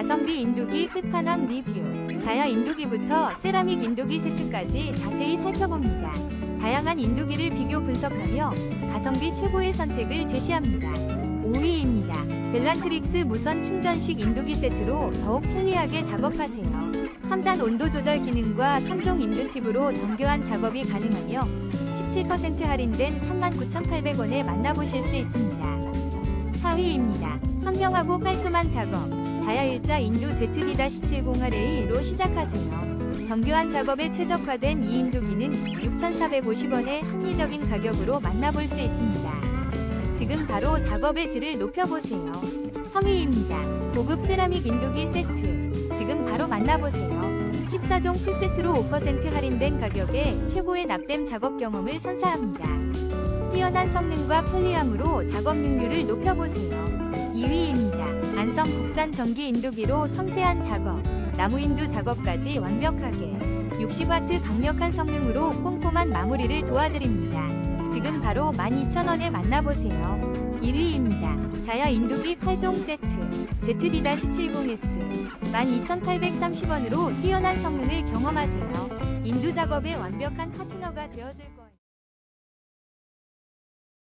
가성비 인두기 끝판왕 리뷰. 자야 인두기부터 세라믹 인두기 세트까지 자세히 살펴봅니다. 다양한 인두기를 비교 분석하며 가성비 최고의 선택을 제시합니다. 5위입니다. 벨란트릭스 무선 충전식 인두기 세트로 더욱 편리하게 작업하세요. 3단 온도 조절 기능과 3종 인두 팁으로 정교한 작업이 가능하며 17% 할인된 39,800원에 만나보실 수 있습니다. 4위입니다. 선명하고 깔끔한 작업. 자야 일자 인두 ZD-70RA로 시작하세요. 정교한 작업에 최적화된 이 인두기는 6,450원의 합리적인 가격으로 만나볼 수 있습니다. 지금 바로 작업의 질을 높여보세요. 3위입니다. 고급 세라믹 인두기 세트. 지금 바로 만나보세요. 14종 풀세트로 5% 할인된 가격에 최고의 납땜 작업 경험을 선사합니다. 뛰어난 성능과 편리함으로 작업 능률을 높여보세요. 2위입니다. 안성 국산 전기 인두기로 섬세한 작업, 나무 인두 작업까지 완벽하게 60W 강력한 성능으로 꼼꼼한 마무리를 도와드립니다. 지금 바로 12,000원에 만나보세요. 1위입니다. 자야 인두기 8종 세트 ZD-70S 12,830원으로 뛰어난 성능을 경험하세요. 인두 작업의 완벽한 파트너가 되어줄 거예요.